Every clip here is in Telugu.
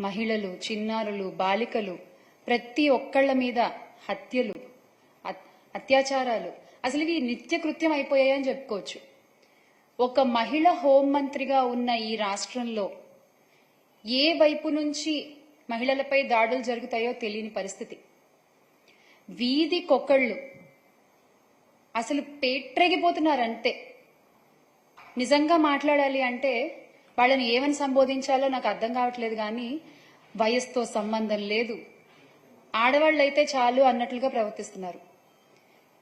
మహిళలు చిన్నారులు బాలికలు ప్రతి ఒక్కళ్ళ మీద హత్యలు అత్- అత్యాచారాలు. అసలు ఇవి నిత్య కృత్యం అయిపోయాయని చెప్పుకోవచ్చు. ఒక మహిళ హోంమంత్రిగా ఉన్న ఈ రాష్ట్రంలో ఏ వైపు నుంచి మహిళలపై దాడులు జరుగుతాయో తెలియని పరిస్థితి. వీధి కొక్కళ్ళు అసలు పేట్రెగిపోతున్నారంతే నిజంగా మాట్లాడాలి అంటే వాళ్ళని ఏమని సంబోధించాలో నాకు అర్థం కావట్లేదు కానీ వయస్సుతో సంబంధం లేదు. ఆడవాళ్ళైతే చాలు అన్నట్లుగా ప్రవర్తిస్తున్నారు.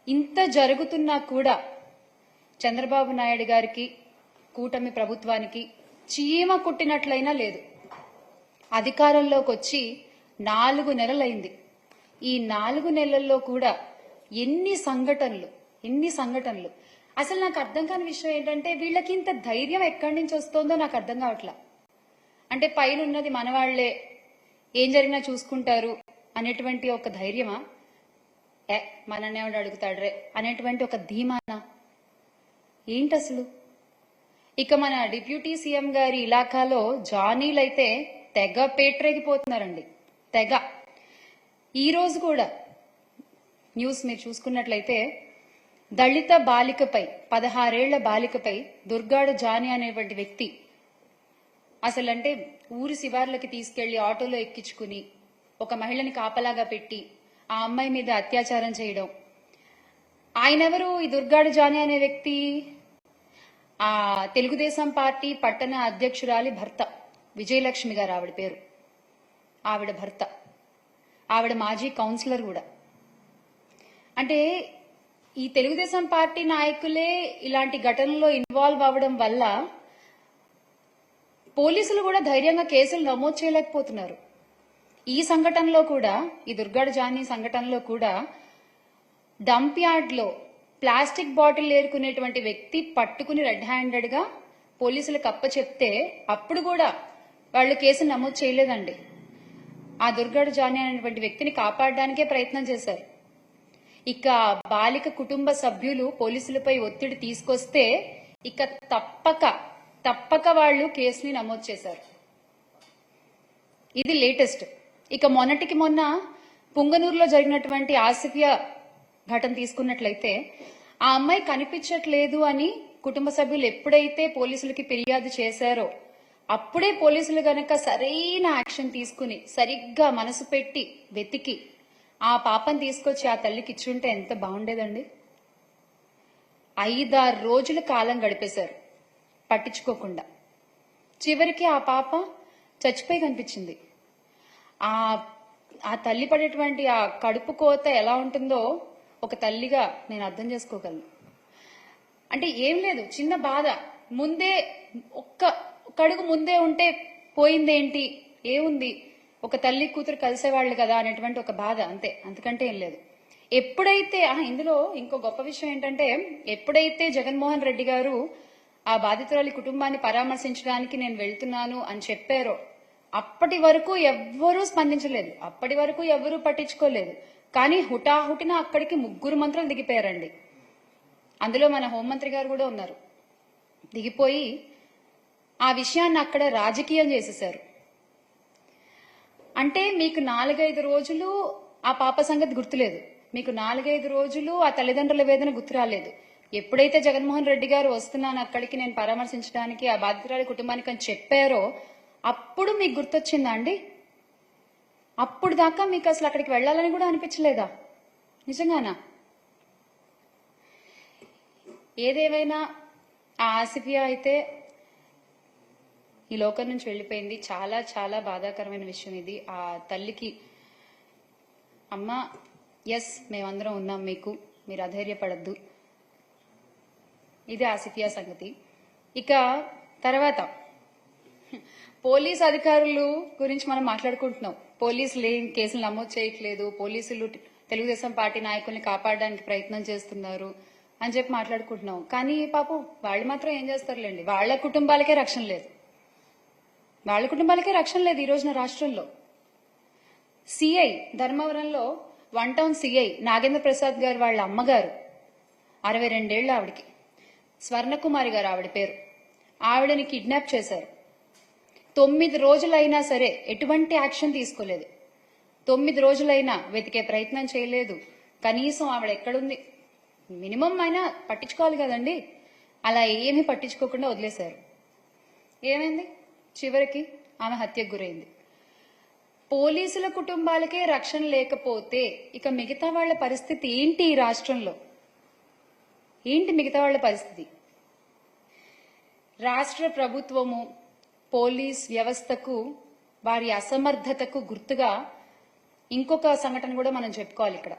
ఇంత జరుగుతున్నా కూడా చంద్రబాబు నాయుడు గారికి కూటమి ప్రభుత్వానికి చీమ కుట్టినట్లయినా లేదు. అధికారంలోకి వచ్చి నాలుగు నెలలైంది. ఈ నాలుగు నెలల్లో కూడా ఎన్ని సంఘటనలు ఎన్ని సంఘటనలు అసలు నాకు అర్థం కాని విషయం ఏంటంటే వీళ్ళకి ఇంత ధైర్యం ఎక్కడి నుంచి వస్తుందో నాకు అర్థం కావట్లా. అంటే పైన ఉన్నది మనవాళ్ళే ఏం జరిగినా చూసుకుంటారు అనేటువంటి ఒక ధైర్యమా? ఏ మననే అడుగుతాడు రే? అనేటువంటి ఒక ధీమానా? ఏంటి అసలు ఇక మన డిప్యూటీ సీఎం గారి ఇలాకాలో జానీలైతే తెగ పేట్రేగిపోతున్నారండి. తెగ. ఈ రోజు కూడా న్యూస్ మీరు చూసుకున్నట్లయితే దళిత బాలికపై పదహారేళ్ళ బాలికపై దుర్గాడ జాని అనేటువంటి వ్యక్తి అసలంటే ఊరి శివార్లకి తీసుకెళ్ళి ఆటోలో ఎక్కించుకుని ఒక మహిళని కాపలాగా పెట్టి ఆ అమ్మాయి మీద అత్యాచారం చేయడం. ఆయనెవరు? ఈ దుర్గాడు జాని అనే వ్యక్తి. ఆ తెలుగుదేశం పార్టీ పట్టణ అధ్యక్షురాలి భర్త. విజయలక్ష్మి గారు ఆవిడ పేరు. ఆవిడ భర్త. ఆవిడ మాజీ కౌన్సిలర్ కూడా. అంటే ఈ తెలుగుదేశం పార్టీ నాయకులే ఇలాంటి ఘటనలో ఇన్వాల్వ్ అవ్వడం వల్ల పోలీసులు కూడా ధైర్యంగా కేసులు నమోదు చేయలేకపోతున్నారు. ఈ సంఘటనలో కూడా ఈ దుర్గాడ జానీ సంఘటనలో కూడా డంప్ యార్డ్లో ప్లాస్టిక్ బాటిల్ ఏరుకునేటువంటి వ్యక్తి పట్టుకుని రెడ్ హ్యాండెడ్గా పోలీసులకు అప్ప చెప్తే అప్పుడు కూడా వాళ్ళు కేసు నమోదు చేయలేదండి. ఆ దుర్గాడు జానీ అనేటువంటి వ్యక్తిని కాపాడడానికే ప్రయత్నం చేశారు. ఇక బాలిక కుటుంబ సభ్యులు పోలీసులపై ఒత్తిడి తీసుకొస్తే ఇక తప్పక తప్పక వాళ్ళు కేసుని నమోదు చేశారు. ఇది లేటెస్ట్. ఇక మొన్నటికి మొన్న పుంగనూరులో జరిగినటువంటి ఆసిఫియా ఘటన తీసుకున్నట్లయితే ఆ అమ్మాయి కనిపించట్లేదు అని కుటుంబ సభ్యులు ఎప్పుడైతే పోలీసులకి ఫిర్యాదు చేశారో అప్పుడే పోలీసులు గనక సరైన యాక్షన్ తీసుకుని సరిగ్గా మనసు పెట్టి వెతికి ఆ పాపని తీసుకొచ్చి ఆ తల్లికి ఇచ్చుంటే ఎంత బాగుండేదండి? ఐదారు రోజుల కాలం గడిపేశారు పట్టించుకోకుండా. చివరికి ఆ పాప చచ్చిపోయి కనిపించింది. ఆ ఆ తల్లి పడేటువంటి ఆ కడుపు కోత ఎలా ఉంటుందో ఒక తల్లిగా నేను అర్థం చేసుకోగలను. అంటే ఏం లేదు చిన్న బాధ. ముందే ఒక్క కడుగు ముందే ఉంటే పోయిందేంటి? ఏముంది? ఒక తల్లి కూతురు కలిసేవాళ్ళు కదా అనేటువంటి ఒక బాధ అంతే. అంతకంటే ఏం లేదు. ఎప్పుడైతే ఆ, ఇందులో ఇంకో గొప్ప విషయం ఏంటంటే ఎప్పుడైతే జగన్మోహన్ రెడ్డి గారు ఆ బాధితురాలి కుటుంబాన్ని పరామర్శించడానికి నేను వెళ్తున్నాను అని చెప్పారో అప్పటి వరకు ఎవ్వరూ స్పందించలేదు. అప్పటి వరకు ఎవ్వరూ పట్టించుకోలేదు. కానీ హుటాహుటిన అక్కడికి ముగ్గురు మంత్రులు దిగిపోయారండి. అందులో మన హోంమంత్రి గారు కూడా ఉన్నారు. దిగిపోయి ఆ విషయాన్ని అక్కడ రాజకీయం చేసేశారు. అంటే మీకు నాలుగైదు రోజులు ఆ పాప సంగతి గుర్తులేదు. మీకు నాలుగైదు రోజులు ఆ తల్లిదండ్రుల వేదన గుర్తు రాలేదు ఎప్పుడైతే జగన్మోహన్ రెడ్డి గారు వస్తున్నాను అక్కడికి నేను పరామర్శించడానికి ఆ బాధితురాలి కుటుంబానికి అని చెప్పారో అప్పుడు మీకు గుర్తొచ్చిందా అండి? అప్పుడు దాకా మీకు అసలు అక్కడికి వెళ్ళాలని కూడా అనిపించలేదా? నిజంగానా? ఏదేమైనా ఆ ఆసిఫియా అయితే ఈ లోకం నుంచి వెళ్ళిపోయింది. చాలా చాలా బాధాకరమైన విషయం ఇది. ఆ తల్లికి అమ్మ ఎస్ మేమందరం ఉన్నాం మీకు. మీరు అధైర్యపడద్దు. ఇది ఆసిఫియా సంగతి. ఇక తర్వాత పోలీస్ అధికారులు గురించి మనం మాట్లాడుకుంటున్నాం. పోలీసులు ఏం కేసులు నమోదు చేయట్లేదు. పోలీసులు తెలుగుదేశం పార్టీ నాయకుల్ని కాపాడడానికి ప్రయత్నం చేస్తున్నారు అని చెప్పి మాట్లాడుకుంటున్నాం. కానీ పాపం వాళ్ళు మాత్రం ఏం చేస్తారులేండి. వాళ్ళ కుటుంబాలకే రక్షణ లేదు. వాళ్ళ కుటుంబాలకే రక్షణ లేదు ఈ రోజున రాష్ట్రంలో. సిఐ ధర్మవరంలో one town CI Nagendra Prasad గారు వాళ్ళ అమ్మగారు. అరవై రెండేళ్ళ ఆవిడకి. స్వర్ణకుమారి గారు ఆవిడ పేరు. ఆవిడని కిడ్నాప్ చేశారు. తొమ్మిది రోజులైనా సరే ఎటువంటి యాక్షన్ తీసుకోలేదు. తొమ్మిది రోజులైనా వెతికే ప్రయత్నం చేయలేదు. కనీసం ఆవిడ ఎక్కడుంది? మినిమం అయినా పట్టించుకోవాలి కదండి. అలా ఏమీ పట్టించుకోకుండా వదిలేశారు. ఏమైంది? చివరికి ఆమె హత్యకు గురైంది. పోలీసుల కుటుంబాలకే రక్షణ లేకపోతే ఇక మిగతా వాళ్ళ పరిస్థితి ఏంటి ఈ రాష్ట్రంలో? ఏంటి మిగతా వాళ్ళ పరిస్థితి? రాష్ట్ర ప్రభుత్వము పోలీస్ వ్యవస్థకు వారి అసమర్థతకు గుర్తుగా ఇంకొక సంఘటన కూడా మనం చెప్పుకోవాలి ఇక్కడ.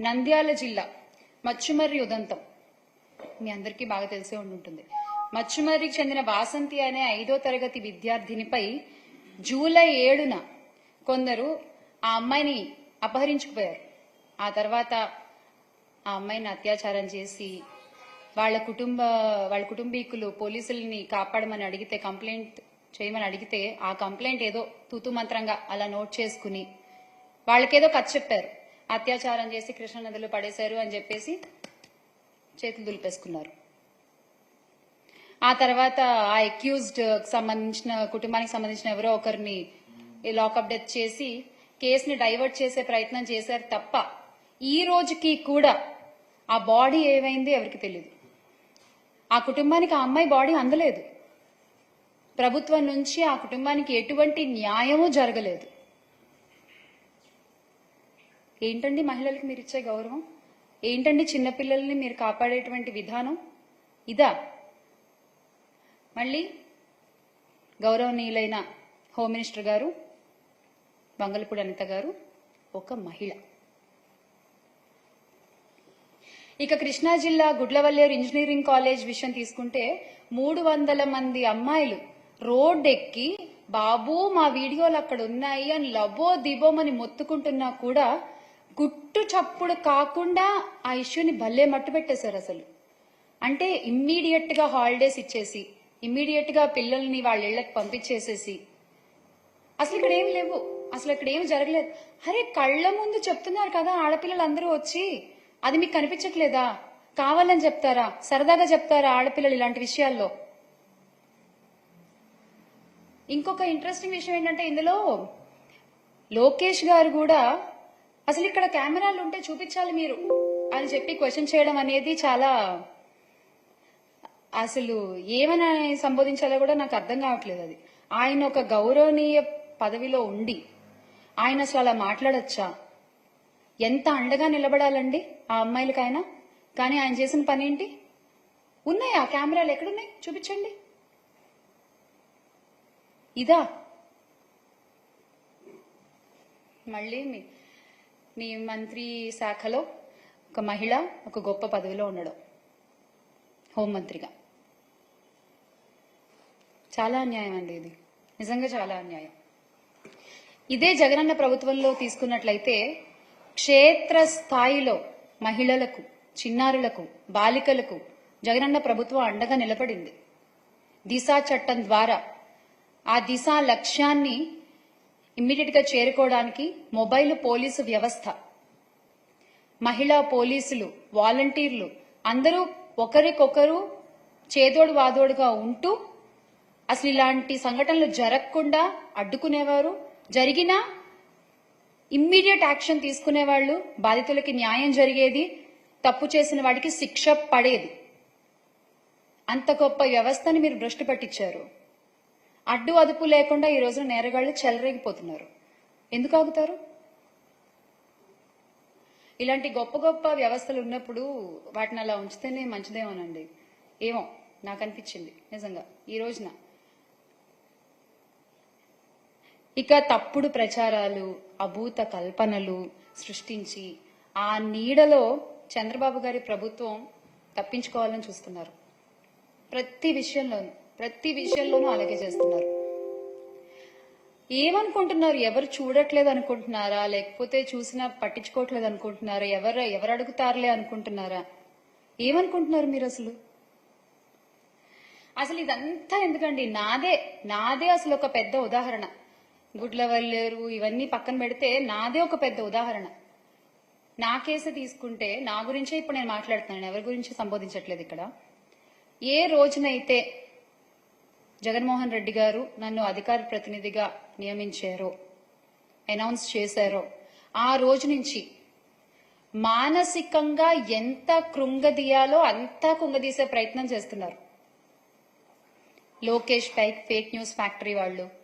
నంద్యాల జిల్లా మచ్చుమర్రి ఉదంతం. మీ అందరికీ బాగా తెలిసే ఉంటుంది మచ్చుమర్రికి చెందిన వాసంతి అనే ఐదో తరగతి విద్యార్థినిపై జూలై ఏడున కొందరు ఆ అమ్మాయిని అపహరించుకుపోయారు. ఆ తర్వాత ఆ అమ్మాయిని అత్యాచారం చేసి వాళ్ళ కుటుంబ వాళ్ళ కుటుంబీకులు పోలీసుల్ని కాపాడమని అడిగితే కంప్లైంట్ చేయమని అడిగితే ఆ కంప్లైంట్ ఏదో తూతు మంత్రంగా అలా నోట్ చేసుకుని వాళ్ళకేదో కథ చెప్పారు. అత్యాచారం చేసి కృష్ణ నదిలో పడేశారు అని చెప్పేసి చేతులు దులిపేసుకున్నారు. ఆ తర్వాత ఆ అక్యూజ్డ్ సంబంధించిన కుటుంబానికి సంబంధించిన ఎవరో ఒకరిని లాకప్ డెత్ చేసి కేసుని డైవర్ట్ చేసే ప్రయత్నం చేశారు తప్ప ఈ రోజుకి కూడా ఆ బాడీ ఏమైంది ఎవరికి తెలియదు ఆ కుటుంబానికి ఆ అమ్మాయి బాడీ అందలేదు. ప్రభుత్వం నుంచి ఆ కుటుంబానికి ఎటువంటి న్యాయమూ జరగలేదు. ఏంటండి మహిళలకు మీరు ఇచ్చే గౌరవం? ఏంటండి చిన్నపిల్లల్ని మీరు కాపాడేటువంటి విధానం? ఇదా మళ్ళీ గౌరవనీయులైన హోమ్ మినిస్టర్ గారు బంగళపూడి అనిత గారు ఒక మహిళ. ఇక కృష్ణా జిల్లా గుడ్లవల్లేరు ఇంజనీరింగ్ కాలేజ్ విషయం తీసుకుంటే మూడు వందల మంది అమ్మాయిలు రోడ్డెక్కి బాబు మా వీడియోలు అక్కడ ఉన్నాయి అని లబో దిబోమని మొత్తుకుంటున్నా కూడా గుట్టు చప్పుడు కాకుండా ఆ ఇష్యూని భలే మట్టు పెట్టేశారు అసలు. అంటే ఇమ్మీడియట్గా హాలిడేస్ ఇచ్చేసి ఇమ్మీడియట్గా పిల్లల్ని వాళ్ళ ఇళ్ళకు పంపించేసేసి. అసలు ఇక్కడ ఏం లేవు. అసలు ఇక్కడ ఏం జరగలేదు. అరే కళ్ళ ముందు చెప్తున్నారు కదా ఆడపిల్లలు అందరూ వచ్చి అది మీకు కనిపించట్లేదా? కావాలని చెప్తారా? సరదాగా చెప్తారా ఆడపిల్లలు ఇలాంటి విషయాల్లో? ఇంకొక ఇంట్రెస్టింగ్ విషయం ఏంటంటే ఇందులో లోకేష్ గారు కూడా అసలు ఇక్కడ కెమెరాలు ఉంటే చూపించాలి మీరు అని చెప్పి క్వశ్చన్ చేయడం అనేది చాలా అసలు ఏమని సంబోధించాలో కూడా నాకు అర్థం కావట్లేదు అది. ఆయన ఒక గౌరవనీయ పదవిలో ఉండి ఆయన అసలు అలా మాట్లాడొచ్చా? ఎంత అండగా నిలబడాలండి ఆ అమ్మాయిలకైనా? కానీ ఆయన చేసిన పని ఏంటి ఉన్నాయి? ఆ కెమెరాలు ఎక్కడున్నాయి? చూపించండి. ఇదా? మళ్ళీ మీ మీ మంత్రి శాఖలో ఒక మహిళ ఒక గొప్ప పదవిలో ఉండడం. హోంమంత్రిగా. చాలా అన్యాయం అండి ఇది. నిజంగా చాలా అన్యాయం. ఇదే జగనన్న ప్రభుత్వంలో తీసుకున్నట్లయితే క్షేత్ర స్థాయిలో మహిళలకు చిన్నారులకు బాలికలకు జగనన్న ప్రభుత్వం అండగా నిలబడింది. దిశా చట్టం ద్వారా ఆ దిశా లక్ష్యాన్ని ఇమ్మీడియట్గా చేరుకోవడానికి మొబైల్ పోలీసు వ్యవస్థ మహిళా పోలీసులు వాలంటీర్లు అందరూ ఒకరికొకరు చేదోడు వాదోడుగా ఉంటూ అసలు ఇలాంటి సంఘటనలు జరగకుండా అడ్డుకునేవారు? జరిగినా ఇమ్మీడియట్ యాక్షన్ తీసుకునేవాళ్ళు? బాధితులకి న్యాయం జరిగేది? తప్పు చేసిన వాడికి శిక్ష పడేది? అంత గొప్ప వ్యవస్థని మీరు దృష్టి పట్టించారు. అడ్డు అదుపు లేకుండా ఈ రోజున నేరగాళ్ళు చెలరేగిపోతున్నారు. ఎందుకు ఆగుతారు? ఇలాంటి గొప్ప గొప్ప వ్యవస్థలు ఉన్నప్పుడు వాటిని అలా ఉంచితేనే మంచిదేమోనండి. ఏమో నాకు అనిపించింది నిజంగా. ఈ రోజున ఇక తప్పుడు ప్రచారాలు అభూత కల్పనలు సృష్టించి ఆ నీడలో చంద్రబాబు గారి ప్రభుత్వం తప్పించుకోవాలని చూస్తున్నారు. ప్రతి విషయంలోనూ ప్రతి విషయంలోనూ అలాగే చేస్తున్నారు. ఏమనుకుంటున్నారు? ఎవరు చూడట్లేదు అనుకుంటున్నారా లేకపోతే చూసినా పట్టించుకోవట్లేదు అనుకుంటున్నారా ఎవరు ఎవరు అడుగుతారులే అనుకుంటున్నారా? ఏమనుకుంటున్నారు మీరు అసలు? అసలు ఇదంతా ఎందుకండి? నాదే నాదే అసలు ఒక పెద్ద ఉదాహరణ. గుడ్లవల్లేరు ఇవన్నీ పక్కన పెడితే నాదే ఒక పెద్ద ఉదాహరణ. నా కేసు తీసుకుంటే నా గురించే ఇప్పుడు నేను మాట్లాడుతున్నాను. ఎవరి గురించి సంబోధించట్లేదు ఇక్కడ? ఏ రోజునైతే జగన్మోహన్ రెడ్డి గారు నన్ను అధికార ప్రతినిధిగా నియమించారో అనౌన్స్ చేశారో ఆ రోజు నుంచి మానసికంగా ఎంత కృంగదీయాలో అంతా కుంగదీసే ప్రయత్నం చేస్తున్నారు. లోకేష్ పైక్ ఫేక్ న్యూస్ ఫ్యాక్టరీ వాళ్ళు.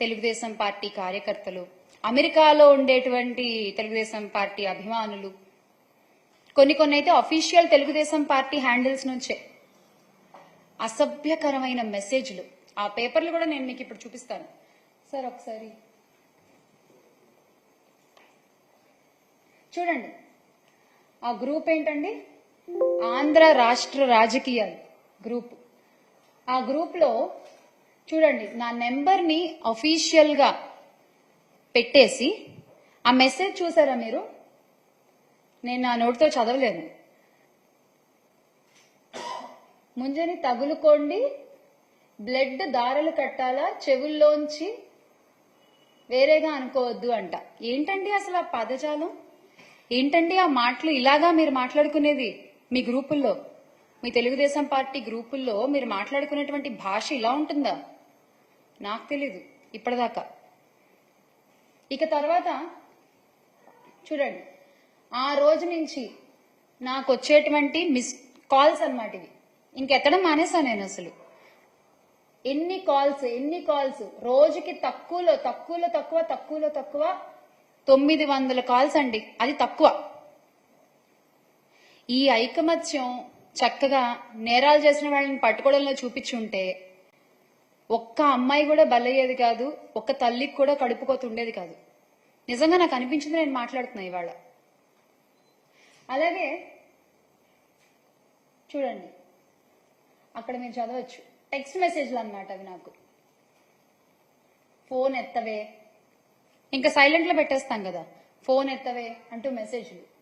తెలుగుదేశం పార్టీ కార్యకర్తలు అమెరికాలో ఉండేటువంటి తెలుగుదేశం పార్టీ అభిమానులు. కొన్ని కొన్ని అయితే అఫీషియల్ తెలుగుదేశం పార్టీ హ్యాండిల్స్ నుంచే అసభ్యకరమైన మెసేజ్లు ఆ పేపర్లు కూడా నేను మీకు ఇప్పుడు చూపిస్తాను. సార్ ఒకసారి. చూడండి. ఆ గ్రూప్ ఏంటండి? ఆంధ్ర రాష్ట్ర రాజకీయాలు గ్రూప్ ఆ గ్రూప్లో చూడండి నా నెంబర్ని అఫీషియల్గా పెట్టేసి ఆ మెసేజ్ చూసారా మీరు? నేను నా నోటితో చదవలేను. ముంజని తగులుకోండి బ్లడ్ దారలు కట్టాలా చెవుల్లోంచి వేరేగా అనుకోవద్దు అంట. ఏంటండి అసలు ఆ పదజాలం? ఏంటండి ఆ మాటలు? ఇలాగా మీరు మాట్లాడుకునేది మీ గ్రూపుల్లో మీ తెలుగుదేశం పార్టీ గ్రూపుల్లో మీరు మాట్లాడుకునేటువంటి భాష ఇలా ఉంటుందా? నాకు తెలీదు ఇప్పటిదాకా. ఇక తర్వాత చూడండి ఆ రోజు నుంచి నాకు వచ్చేటువంటి మిస్ కాల్స్ అనమాట ఇవి. ఇంకెత్తడం మానేసా నేను అసలు. ఎన్ని కాల్స్ ఎన్ని కాల్స్ రోజుకి తక్కువలో తక్కువలో తక్కువ తక్కువలో తక్కువ తొమ్మిది వందల కాల్స్ అండి అది తక్కువ. ఈ ఐకమత్యం చక్కగా నేరాలు చేసిన వాళ్ళని పట్టుకోవడంలో చూపించుంటే ఒక్క అమ్మాయి కూడా బలయ్యేది కాదు ఒక్క తల్లికి కూడా కడుపుకోతుండేది కాదు. నిజంగా నాకు అనిపించింది నేను మాట్లాడుతున్నా ఇవాళ. అలాగే చూడండి అక్కడ మీరు చదవచ్చు. టెక్స్ట్ మెసేజ్లు అన్నమాట అవి నాకు. ఫోన్ ఎత్తవే. ఇంకా సైలెంట్లో పెట్టేస్తాం కదా. ఫోన్ ఎత్తవే అంటూ మెసేజ్లు.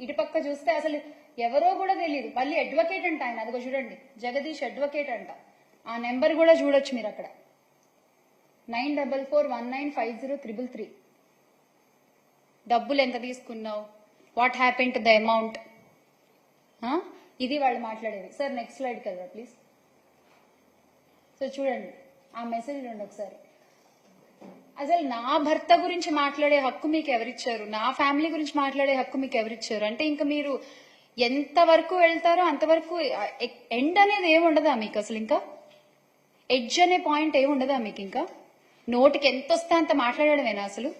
ఇటుపక్క చూస్తే అసలు ఎవరో కూడా తెలియదు మళ్ళీ అడ్వకేట్ అంట ఆయన అదిగో చూడండి. జగదీష్ అడ్వకేట్ అంట. ఆ నెంబర్ కూడా చూడొచ్చు మీరు అక్కడ. Nine double four one nine five zero triple three. డబ్బులు ఎంత తీసుకున్నావు? What happen to the amount ఇది వాళ్ళు మాట్లాడేది. సార్ నెక్స్ట్ స్లైడ్కి వెళ్దా ప్లీజ్ సో చూడండి. ఆ మెసేజ్ రెండు ఒకసారి. అసలు నా భర్త గురించి మాట్లాడే హక్కు మీకు ఎవరిచ్చారు? నా ఫ్యామిలీ గురించి మాట్లాడే హక్కు మీకు ఎవరిచ్చారు? అంటే ఇంకా మీరు ఎంత వరకు వెళ్తారో అంతవరకు ఎండ్ అనేది ఏమి ఉండదా మీకు అసలు ఇంకా? ఎడ్జ్ అనే పాయింట్ ఏమి ఉండదా మీకు ఇంకా? నోటికి ఎంత వస్తే అంత మాట్లాడడమేనా అసలు?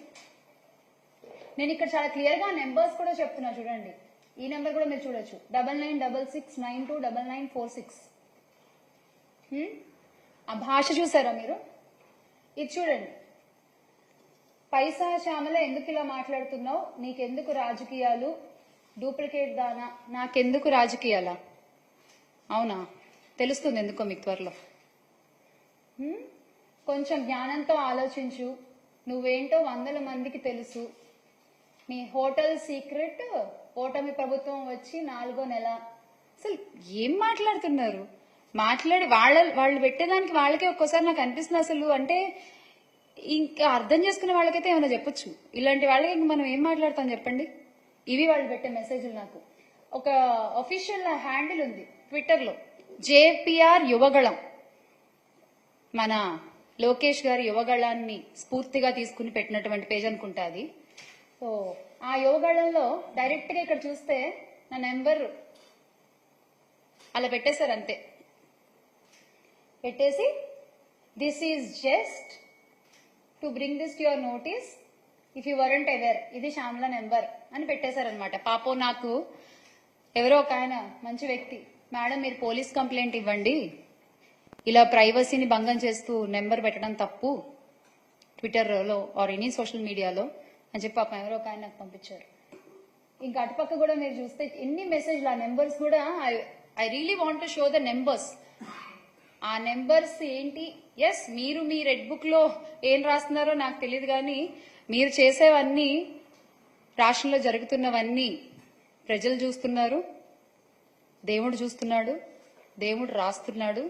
నేను ఇక్కడ చాలా క్లియర్గా నెంబర్స్ కూడా చెప్తున్నా చూడండి. ఈ నెంబర్ కూడా మీరు చూడొచ్చు. Double nine double six nine two double nine four six ఆ భాష చూసారా మీరు? ఇది చూడండి. పైసా శ్యామల ఎందుకు ఇలా మాట్లాడుతున్నావు? నీకెందుకు రాజకీయాలు? డూప్లికేట్ దానా? నాకెందుకు రాజకీయాలా? అవునా? తెలుస్తుంది ఎందుకో మీకు త్వరలో. కొంచెం జ్ఞానంతో ఆలోచించు. నువ్వేంటో వందల మందికి తెలుసు. మీ హోటల్ సీక్రెట్ ఓటమి ప్రభుత్వం వచ్చి నాలుగో నెల. అసలు ఏం మాట్లాడుతున్నారు? మాట్లాడి వాళ్ళ వాళ్ళు పెట్టేదానికి వాళ్ళకే ఒక్కోసారి నాకు అనిపిస్తుంది అసలు. అంటే ఇంకా అర్థం చేసుకునే వాళ్ళకైతే ఏమైనా చెప్పొచ్చు. ఇలాంటి వాళ్ళకి మనం ఏం మాట్లాడతాం చెప్పండి? ఇవి వాళ్ళు పెట్టే మెసేజ్లు నాకు. ఒక అఫీషియల్ హ్యాండిల్ ఉంది ట్విట్టర్లో జేపీఆర్ యువగళం. మన లోకేష్ గారి యువగళాన్ని స్ఫూర్తిగా తీసుకుని పెట్టినటువంటి పేజ్ అనుకుంటా అది. సో ఆ యువగళంలో డైరెక్ట్గా ఇక్కడ చూస్తే నా నెంబర్ అలా పెట్టేశారు అంతే. పెట్టేసి this is just to bring this to your notice if you weren't ever ఇది శ్యామ్ల నెంబర్ అని పెట్టేశారనమాట పాపం నాకు ఎవరో ఒక ఆయన మంచి వ్యక్తి. మేడం మీరు పోలీస్ కంప్లైంట్ ఇవ్వండి. ఇలా ప్రైవసీని భంగం చేస్తూ నెంబర్ పెట్టడం తప్పు ట్విట్టర్లో ఆర్ ఎనీ సోషల్ మీడియాలో అని చెప్పి పాపం ఎవరో ఒక ఆయన నాకు పంపించారు. ఇంకా అటుపక్క కూడా మీరు చూస్తే ఎన్ని మెసేజ్లు ఆ నెంబర్స్ కూడా I really want to show the numbers ఆ నెంబర్స్ ఏంటి? ఎస్ మీరు మీ రెడ్ బుక్లో ఏం రాస్తున్నారో నాకు తెలియదు కానీ మీరు చేసేవన్నీ రాష్ట్రంలో జరుగుతున్నవన్నీ ప్రజలు చూస్తున్నారు దేవుడు చూస్తున్నాడు దేవుడు రాస్తున్నాడు.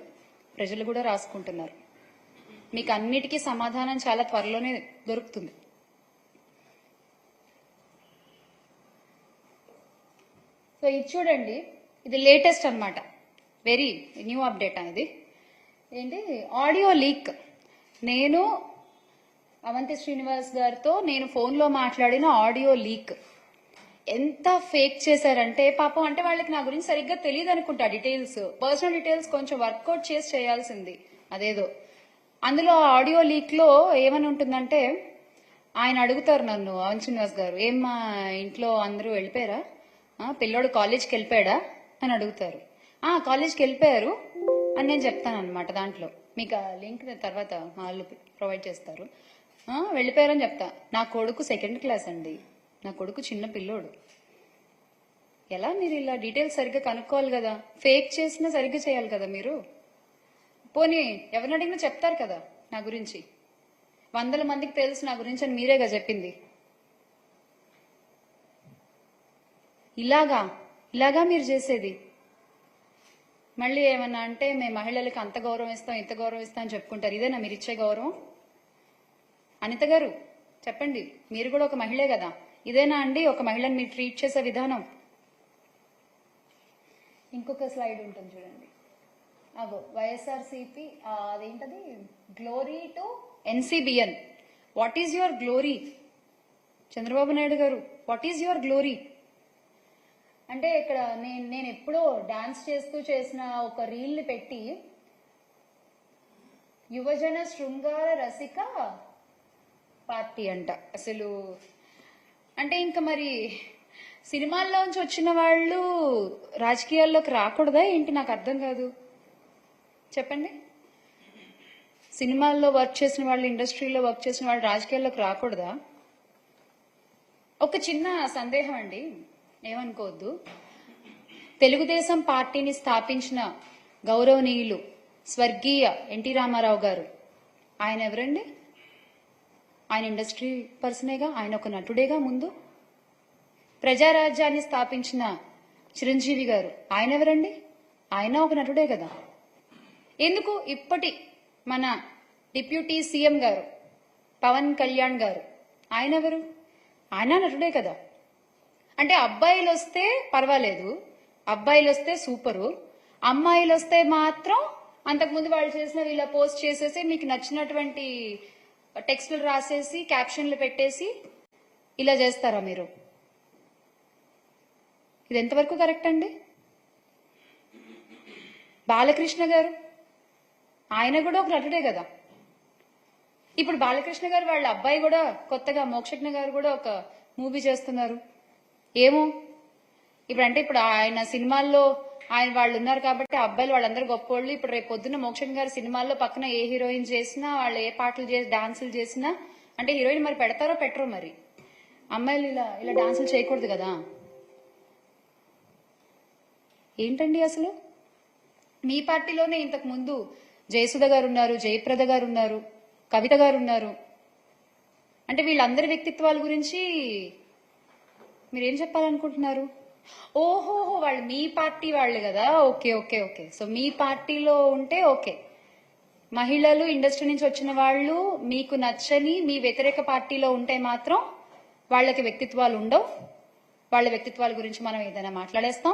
ప్రజలు కూడా రాసుకుంటున్నారు. మీకు అన్నిటికీ సమాధానం చాలా త్వరలోనే దొరుకుతుంది. సో ఇది చూడండి ఇది లేటెస్ట్ అన్నమాట. వెరీ న్యూ అప్డేట్ అనేది. ఏంటి? Audio leak. నేను అవంతి శ్రీనివాస్ గారితో నేను ఫోన్లో మాట్లాడిన ఆడియో లీక్. ఎంత ఫేక్ చేశారంటే పాపం అంటే వాళ్ళకి నా గురించి సరిగ్గా తెలియదు అనుకుంటా డీటెయిల్స్ పర్సనల్ డీటెయిల్స్ కొంచెం వర్కౌట్ చేసి చేయాల్సింది. అదేదో. అందులో ఆడియో లీక్లో ఏమని ఉంటుందంటే ఆయన అడుగుతారు నన్ను అవన్ శ్రీనివాస్ గారు ఏం మా ఇంట్లో అందరూ వెళ్ళిపోయారా? పిల్లోడు కాలేజ్కి వెళ్ళిపోయాడా? అని అడుగుతారు. ఆ కాలేజ్కి వెళ్ళిపోయారు అని నేను చెప్తాను అనమాట దాంట్లో. మీకు ఆ లింక్ తర్వాత వాళ్ళు ప్రొవైడ్ చేస్తారు. వెళ్ళిపోయారని చెప్తా. నా కొడుకు సెకండ్ క్లాస్ అండి. నా కొడుకు చిన్న పిల్లోడు. ఎలా మీరు ఇలా డీటెయిల్స్ సరిగ్గా కనుక్కోవాలి కదా? ఫేక్ చేసినా సరిగ్గా చేయాలి కదా మీరు? పోనీ ఎవరిని అడిగినా చెప్తారు కదా నా గురించి? వందల మందికి తెలుసు నా గురించి అని మీరేగా చెప్పింది? ఇలాగా? ఇలాగా మీరు చేసేది? మళ్ళీ ఏమన్నా అంటే మేము మహిళలకు అంత గౌరవం ఇస్తాం ఇంత గౌరవం ఇస్తాం అని చెప్పుకుంటారు. ఇదేనా మీరు ఇచ్చే గౌరవం? అనిత గారు చెప్పండి. మీరు కూడా ఒక మహిళే కదా. ఇదేనా అండి? ఒక మహిళని మీరు ట్రీట్ చేసే విధానం. ఇంకొక స్లైడ్ ఉంటుంది చూడండి. అగో వైఎస్ఆర్సిపి అదేంటది? Glory to NCBN what is your glory Chandrababu Naidu గారు వాట్ ఈజ్ యువర్ గ్లోరీ అంటే ఇక్కడ నేను నేను ఎప్పుడో డాన్స్ చేస్తూ చేసిన ఒక రీల్ని పెట్టి యువజన శృంగార రసిక పార్టీ అంట. అసలు అంటే ఇంకా మరి సినిమాల్లోంచి వచ్చిన వాళ్ళు రాజకీయాల్లోకి రాకూడదా ఏంటి? నాకు అర్థం కాదు. చెప్పండి. సినిమాల్లో వర్క్ చేసిన వాళ్ళు ఇండస్ట్రీలో వర్క్ చేసిన వాళ్ళు రాజకీయాల్లోకి రాకూడదా? ఒక చిన్న సందేహం అండి. ఏమనుకోవద్దు. తెలుగుదేశం పార్టీని స్థాపించిన గౌరవనీయులు స్వర్గీయ ఎన్టీ రామారావు గారు. ఆయన ఎవరండి? ఆయన ఇండస్ట్రీ పర్సనేగా ఆయన ఒక నటుడేగా ముందు. ప్రజారాజ్యాన్ని స్థాపించిన చిరంజీవి గారు. ఆయన ఎవరండి? ఆయన ఒక నటుడే కదా. ఎందుకు ఇప్పటి మన డిప్యూటీ సీఎం గారు పవన్ కళ్యాణ్ గారు ఆయన ఎవరు? ఆయన నటుడే కదా. అంటే అబ్బాయిలు వస్తే పర్వాలేదు. అబ్బాయిలు వస్తే సూపరు. అమ్మాయిలు వస్తే మాత్రం అంతకుముందు వాళ్ళు చేసిన ఇలా పోస్ట్ చేసేసి మీకు నచ్చినటువంటి టెక్స్ట్లు రాసేసి క్యాప్షన్లు పెట్టేసి ఇలా చేస్తారా మీరు? ఇది ఎంతవరకు కరెక్ట్ అండి? బాలకృష్ణ గారు? ఆయన కూడా ఒక నటుడే కదా? ఇప్పుడు బాలకృష్ణ గారు వాళ్ళ అబ్బాయి కూడా కొత్తగా మోక్షజ్ఞ గారు కూడా ఒక మూవీ చేస్తున్నారు. ఏమో? ఇప్పుడు అంటే ఇప్పుడు ఆయన సినిమాల్లో ఆయన వాళ్ళు ఉన్నారు కాబట్టి అబ్బాయిలు వాళ్ళందరూ గొప్పోళ్ళు. ఇప్పుడు రేపు పొద్దున్న మోక్షన్ గారి సినిమాల్లో పక్కన ఏ హీరోయిన్ చేసినా వాళ్ళు ఏ పాటలు చేసి డాన్సులు చేసినా అంటే హీరోయిన్ మరి పెడతారో పెట్టరో మరి? అమ్మాయిలు ఇలా ఇలా డాన్సులు చేయకూడదు కదా? ఏంటండి అసలు? మీ పార్టీలోనే ఇంతకు ముందు జయసుధ గారు ఉన్నారు జయప్రద గారు ఉన్నారు కవిత గారు ఉన్నారు. అంటే వీళ్ళందరి వ్యక్తిత్వాల గురించి మీరేం చెప్పాలనుకుంటున్నారు? ఓహోహో వాళ్ళు మీ పార్టీ వాళ్ళు కదా? Okay okay okay. సో మీ పార్టీలో ఉంటే ఓకే. మహిళలు ఇండస్ట్రీ నుంచి వచ్చిన వాళ్ళు మీకు నచ్చని మీ వ్యతిరేక పార్టీలో ఉంటే మాత్రం వాళ్ళకి వ్యక్తిత్వాలు ఉండవు. వాళ్ళ వ్యక్తిత్వాల గురించి మనం ఏదైనా మాట్లాడేస్తాం.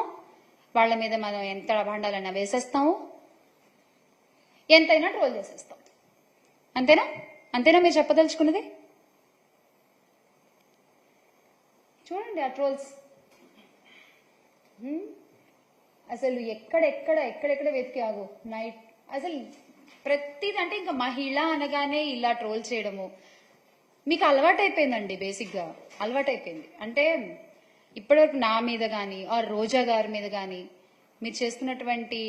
వాళ్ళ మీద మనం ఎంత అభాండాలైనా వేసేస్తాము. ఎంతైనా ట్రోల్ చేసేస్తాం. అంతేనా? అంతేనా మీరు చెప్పదలుచుకున్నది? చూడండి ఆ ట్రోల్స్. అసలు ఎక్కడెక్కడ ఎక్కడెక్కడ వెతికి ఆగు నైట్. అసలు ప్రతిది అంటే ఇంకా మహిళ అనగానే ఇలా ట్రోల్ చేయడము. మీకు అలవాటైపోయిందండి బేసిక్గా. అలవాటైపోయింది. అంటే ఇప్పటివరకు నా మీద కానీ ఆర్ రోజా గారి మీద కానీ మీరు చేస్తున్నటువంటి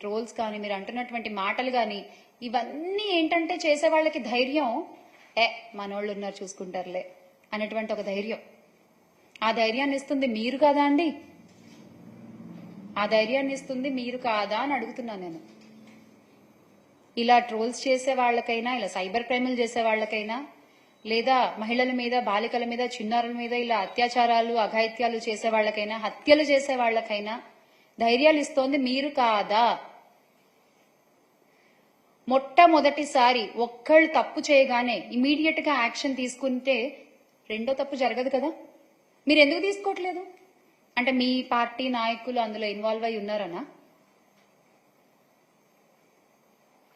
ట్రోల్స్ కానీ మీరు అంటున్నటువంటి మాటలు కానీ ఇవన్నీ ఏంటంటే చేసే వాళ్ళకి ధైర్యం. ఏ మనోళ్ళు ఉన్నారు చూసుకుంటారులే అనేటువంటి ఒక ధైర్యం. ఆ ధైర్యాన్ని ఇస్తుంది మీరు కదా అండి? ఆ ధైర్యాన్ని ఇస్తుంది మీరు కాదా అని అడుగుతున్నాను నేను. ఇలా ట్రోల్స్ చేసే వాళ్ళకైనా ఇలా సైబర్ క్రైములు చేసే వాళ్ళకైనా లేదా మహిళల మీద బాలికల మీద చిన్నారుల మీద ఇలా అత్యాచారాలు అఘాయిత్యాలు చేసే వాళ్ళకైనా హత్యలు చేసే వాళ్ళకైనా ధైర్యాలు ఇస్తోంది మీరు కాదా? మొట్టమొదటిసారి ఒక్కళ్ళు తప్పు చేయగానే ఇమీడియట్గా యాక్షన్ తీసుకుంటే రెండో తప్పు జరగదు కదా? మీరు ఎందుకు తీసుకోవట్లేదు? అంటే మీ పార్టీ నాయకులు అందులో ఇన్వాల్వ్ అయి ఉన్నారనా?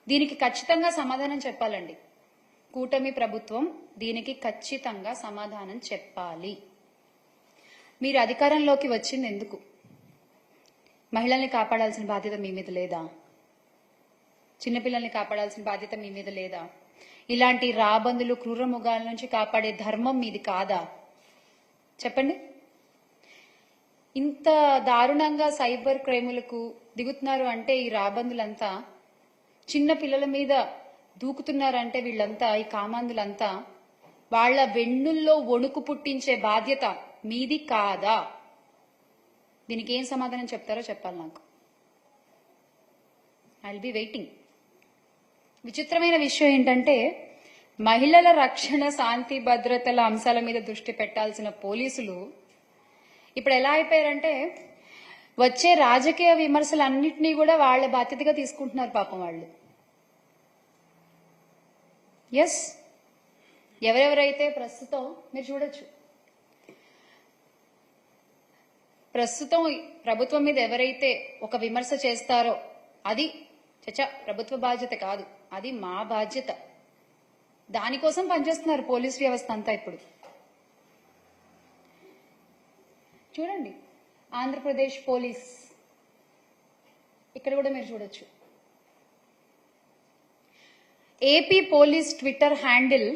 దీనికి ఖచ్చితంగా సమాధానం చెప్పాలండి. కూటమి ప్రభుత్వం దీనికి ఖచ్చితంగా సమాధానం చెప్పాలి. మీరు అధికారంలోకి వచ్చింది ఎందుకు? మహిళల్ని కాపాడాల్సిన బాధ్యత మీ మీద లేదా? చిన్నపిల్లల్ని కాపాడాల్సిన బాధ్యత మీ మీద లేదా? ఇలాంటి రాబందులు క్రూరముగాల నుంచి కాపాడే ధర్మం మీది కాదా? చెప్పండి. ఇంత దారుణంగా సైబర్ క్రైములకు దిగుతున్నారు అంటే ఈ రాబందులంతా చిన్న పిల్లల మీద దూకుతున్నారంటే వీళ్ళంతా ఈ కామాందులంతా వాళ్ళ వెన్నుల్లో వణుకు పుట్టించే బాధ్యత మీది కాదా? దీనికి ఏం సమాధానం చెప్తారో చెప్పాలి నాకు. ఐ బి వెయిటింగ్ విచిత్రమైన విషయం ఏంటంటే మహిళల రక్షణ శాంతి భద్రతల అంశాల మీద దృష్టి పెట్టాల్సిన పోలీసులు ఇప్పుడు ఎలా అయిపోయారంటే వచ్చే రాజకీయ విమర్శలన్నింటినీ కూడా వాళ్ళ బాధ్యతగా తీసుకుంటున్నారు పాపం వాళ్ళు. ఎస్ ఎవరెవరైతే ప్రస్తుతం మీరు చూడొచ్చు. ప్రస్తుతం ప్రభుత్వం మీద ఎవరైతే ఒక విమర్శ చేస్తారో అది చచ్చా ప్రభుత్వ బాధ్యత కాదు. అది మా బాధ్యత. దానికోసం పనిచేస్తున్నారు పోలీస్ వ్యవస్థ అంతా ఇప్పుడు. చూడండి. ఆంధ్రప్రదేశ్ పోలీస్. ఇక్కడ కూడా మీరు చూడొచ్చు. AP police Twitter handle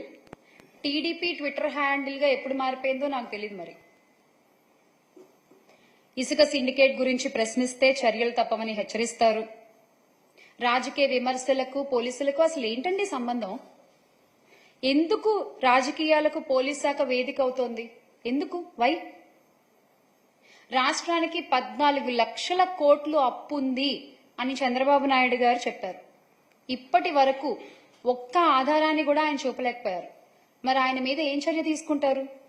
TDP Twitter హ్యాండిల్గా ఎప్పుడు మారిపోయిందో నాకు తెలియదు మరి. ఇసుక సిండికేట్ గురించి ప్రశ్నిస్తే చర్యలు తప్పవని హెచ్చరిస్తారు. రాజకీయ విమర్శలకు పోలీసులకు అసలు ఏంటండి సంబంధం? ఎందుకు రాజకీయాలకు పోలీస్ శాఖ వేదిక అవుతోంది? ఎందుకు? వై రాష్ట్రానికి పద్నాలుగు లక్షల కోట్లు అప్పుంది అని చంద్రబాబు నాయుడు గారు చెప్పారు. ఇప్పటి వరకు ఒక్క ఆధారాన్ని కూడా ఆయన చూపలేకపోయారు. మరి ఆయన మీద ఏం చర్య తీసుకుంటారు?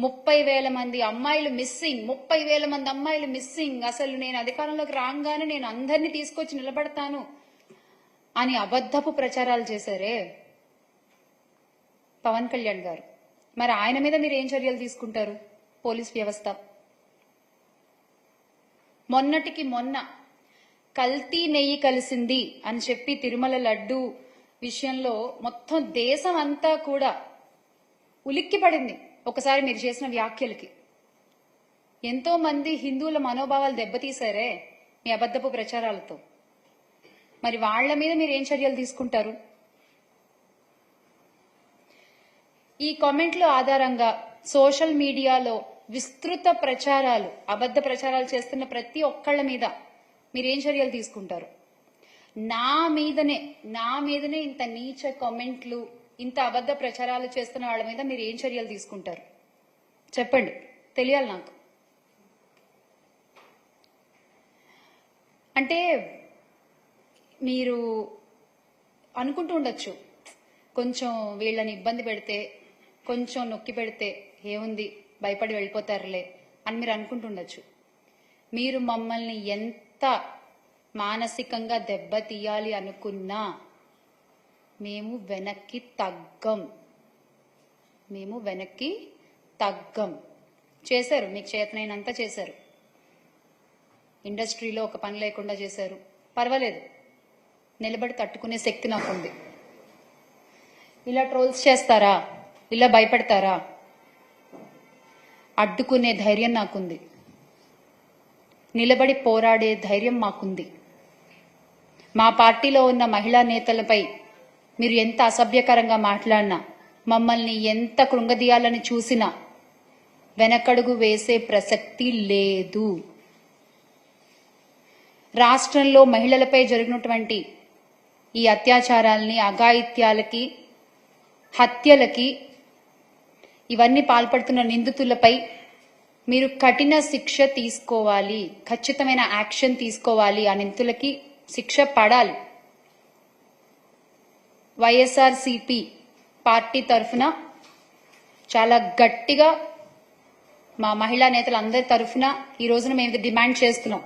ముప్పై వేల మంది అమ్మాయిలు మిస్సింగ్ ముప్పై వేల మంది అమ్మాయిలు మిస్సింగ్ అసలు నేను అధికారంలోకి రాగానే నేను అందరినీ తీసుకొచ్చి నిలబడతాను అని అబద్ధపు ప్రచారాలు చేశారే పవన్ కళ్యాణ్ గారు. మరి ఆయన మీద మీరు ఏం చర్యలు తీసుకుంటారు? పోలీస్ వ్యవస్థ. మొన్నటికి మొన్న కల్తీ నెయ్యి కలిసింది అని చెప్పి తిరుమల లడ్డు విషయంలో మొత్తం దేశం అంతా కూడా ఉలిక్కి పడింది ఒకసారి మీరు చేసిన వ్యాఖ్యలకి. ఎంతో మంది హిందువుల మనోభావాలు దెబ్బతీశారే మీ అబద్ధపు ప్రచారాలతో. మరి వాళ్ళ మీద మీరు ఏం చర్యలు తీసుకుంటారు? ఈ కామెంట్ల ఆధారంగా సోషల్ మీడియాలో విస్తృత ప్రచారాలు అబద్ధ ప్రచారాలు చేస్తున్న ప్రతి ఒక్కళ్ళ మీద మీరేం చర్యలు తీసుకుంటారు? నా మీదనే నా మీదనే ఇంత నీచ కామెంట్లు ఇంత అబద్ధ ప్రచారాలు చేస్తున్న వాళ్ళ మీద మీరు ఏం చర్యలు తీసుకుంటారు? చెప్పండి. తెలియాలి నాకు. అంటే మీరు అనుకుంటూ ఉండొచ్చు. కొంచెం వీళ్ళని ఇబ్బంది పెడితే కొంచెం నొక్కి పెడితే ఏముంది? భయపడి వెళ్ళిపోతారులే అని మీరు అనుకుంటుండొచ్చు. మీరు మమ్మల్ని ఎంత మానసికంగా దెబ్బతీయాలి అనుకున్నా మేము వెనక్కి తగ్గం. మేము వెనక్కి తగ్గం. చేశారు మీకు చేతనైనంత చేశారు. ఇండస్ట్రీలో ఒక పని లేకుండా చేశారు. పర్వాలేదు. నిలబడి తట్టుకునే శక్తి నాకుంది. ఇలా ట్రోల్స్ చేస్తారా? ఇలా భయపడతారా? అడ్డుకునే ధైర్యం నాకుంది. నిలబడి పోరాడే ధైర్యం మాకుంది. మా పార్టీలో ఉన్న మహిళా నేతలపై మీరు ఎంత అసభ్యకరంగా మాట్లాడినా మమ్మల్ని ఎంత కృంగదీయాలని చూసినా వెనకడుగు వేసే ప్రసక్తి లేదు. రాష్ట్రంలో మహిళలపై జరిగినటువంటి ఈ అత్యాచారాల్ని అఘాయిత్యాలకి హత్యలకి ఇవన్నీ పాల్పడుతున్న నిందితులపై మీరు కఠిన శిక్ష తీసుకోవాలి ఖచ్చితమైన యాక్షన్ తీసుకోవాలి ఆ నిందితులకి శిక్ష పడాలి. వైఎస్ఆర్సిపి పార్టీ తరఫున చాలా గట్టిగా మా మహిళా నేతలందరి తరఫున ఈ రోజున మేము ఇది డిమాండ్ చేస్తున్నాం.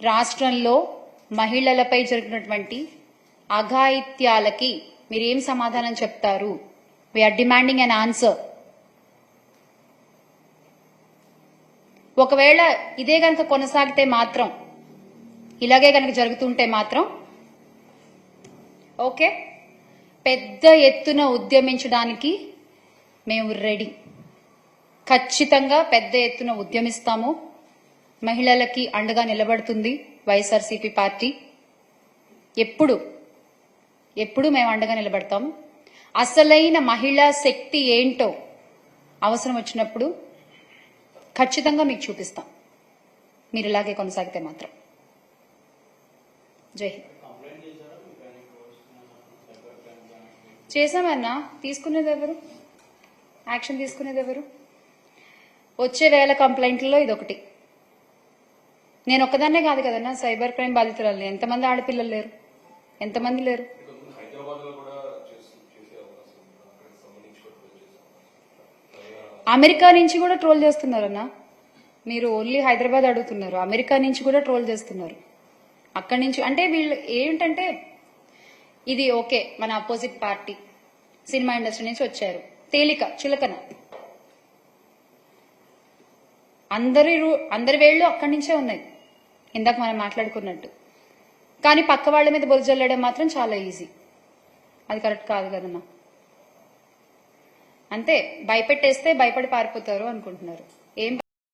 రాష్ట్రంలో మహిళలపై జరిగినటువంటి అఘాయిత్యాలకి మీరేం సమాధానం చెప్తారు? వీఆర్ డిమాండింగ్ అన్ ఆన్సర్ ఒకవేళ ఇదే కనుక కొనసాగితే మాత్రం ఇలాగే కనుక జరుగుతుంటే మాత్రం ఓకే పెద్ద ఎత్తున ఉద్యమించడానికి మేము రెడీ ఖచ్చితంగా పెద్ద ఎత్తున ఉద్యమిస్తాము. మహిళలకి అండగా నిలబడుతుంది వైఎస్ఆర్సీపీ పార్టీ. ఎప్పుడు ఎప్పుడు మేము అండగా నిలబడతాము అసలైన మహిళా శక్తి ఏంటో అవసరం వచ్చినప్పుడు ఖచ్చితంగా మీకు చూపిస్తాం. మీరు ఇలాగే కొనసాగితే మాత్రం. జై హింద్. చేసామన్నా తీసుకునేది ఎవరు? యాక్షన్ తీసుకునేది ఎవరు? వచ్చే వేల కంప్లైంట్లలో ఇదొకటి. నేను ఒక్కదాన్నే కాదు కదన్నా సైబర్ క్రైమ్ బాధితురాలు ఎంతమంది ఆడపిల్లలు లేరు? ఎంతమంది లేరు హైదరాబాద్లో కూడా చేసి- చేసే అవకాశం ఉంది అక్కడికి సంబంధించి కూడా ట్రోల్ చేసే అవకాశం ఉంది. అమెరికా నుంచి కూడా ట్రోల్ చేస్తున్నారన్నా మీరు ఓన్లీ హైదరాబాద్ అడుగుతున్నారు. అమెరికా నుంచి కూడా ట్రోల్ చేస్తున్నారు. అక్కడి నుంచి అంటే వీళ్ళు ఏంటంటే ఇది ఓకే మన అపోజిట్ పార్టీ సినిమా ఇండస్ట్రీ నుంచి వచ్చారు. తేలిక చులకన. అందరి రూ- అందరి వేళ్ళు అక్కడి నుంచే ఉన్నాయి. ఇందాక మనం మాట్లాడుకున్నట్టు. కానీ పక్క వాళ్ళ మీద బొద్దు జల్లడం మాత్రం చాలా ఈజీ అది కరెక్ట్ కాదు కదమ్మా. అంతే భయపెట్టేస్తే భయపడి పారిపోతారు అనుకుంటున్నారు. ఏం